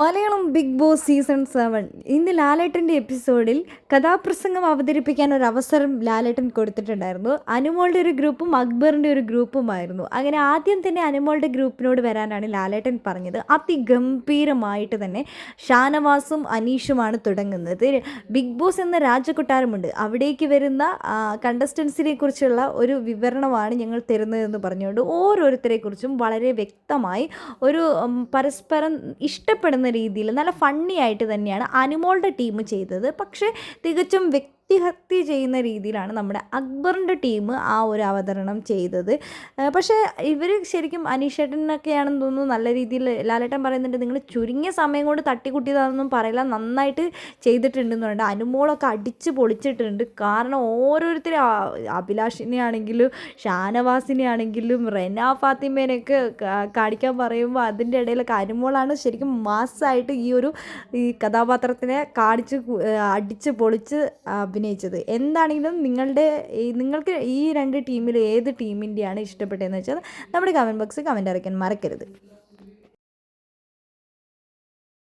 Malayalam Big Boss season seven. ഇന്ന് ലാലേട്ടന്റെ എപ്പിസോഡിൽ കഥാപ്രസംഗം അവതരിപ്പിക്കാൻ ഒരു അവസരം ലാലേട്ടൻ കൊടുത്തിട്ടുണ്ടായിരുന്നു. അനുമോളുടെ ഒരു ഗ്രൂപ്പും അക്ബറിന്റെ ഒരു ഗ്രൂപ്പുമായിരുന്നു. അങ്ങനെ ആദ്യം തന്നെ അനുമോളുടെ ഗ്രൂപ്പിനോട് വരാനാണ് ലാലേട്ടൻ പറഞ്ഞത്. അതിഗംഭീരമായിട്ട് തന്നെ ഷാനവാസും അനീഷുമാണ് തുടങ്ങുന്നത്. ബിഗ് ബോസ് എന്ന രാജകൊട്ടാരമുണ്ട്. അവിടേക്ക് വരുന്ന കണ്ടസ്റ്റൻസിനെ കുറിച്ചുള്ള ഒരു വിവരണമാണ് ഞങ്ങൾ തരുന്നതെന്ന് പറഞ്ഞുകൊണ്ട് ഓരോരുത്തരെക്കുറിച്ചും വളരെ വ്യക്തമായി ഒരു പരസ്പരം ഇഷ്ടപ്പെടുന്ന രീതിയിൽ നല്ല ഫണ്ണി ആയിട്ട് തന്നെയാണ് അനുമോളുടെ ടീം ചെയ്തത്. പക്ഷേ തികച്ചും വ്യക്തിഹത്യ ചെയ്യുന്ന രീതിയിലാണ് നമ്മുടെ അക്ബറിന്റെ ടീം ആ ഒരു അവതരണം ചെയ്തത്. പക്ഷേ ഇവർ ശരിക്കും അനീഷേട്ടനൊക്കെയാണെന്ന് തോന്നുന്നു നല്ല രീതിയിൽ ലാലേട്ടൻ പറയുന്നുണ്ട് നിങ്ങൾ ചുരുങ്ങിയ സമയം കൊണ്ട് തട്ടിക്കുട്ടിയതാണെന്നും പറയില്ല നന്നായിട്ട് ചെയ്തിട്ടുണ്ടെന്ന് പറയുന്നത് അനുമോളൊക്കെ അടിച്ച് പൊളിച്ചിട്ടുണ്ട്. കാരണം ഓരോരുത്തരും അഭിലാഷിനെ ആണെങ്കിലും ഷാനവാസിനെ ആണെങ്കിലും റെന ഫാത്തിമേനെയൊക്കെ കാണിക്കാൻ പറയുമ്പോൾ അതിന്റെ ഇടയിലൊക്കെ അനുമോളാണ് ശരിക്കും മാസ്സായിട്ട് ഈ ഒരു ഈ കഥാപാത്രത്തിനെ കാണിച്ച് അടിച്ച് പൊളിച്ച് അഭിനയിച്ചത്. എന്താണെങ്കിലും നിങ്ങളുടെ നിങ്ങൾക്ക് ഈ രണ്ട് ടീമിൽ ഏത് ടീമിന്റെയാണ് ഇഷ്ടപ്പെട്ടതെന്ന് വെച്ചാൽ നമ്മുടെ കമന്റ് ബോക്സിൽ കമന്റ് അറിയിക്കാൻ മറക്കരുത്.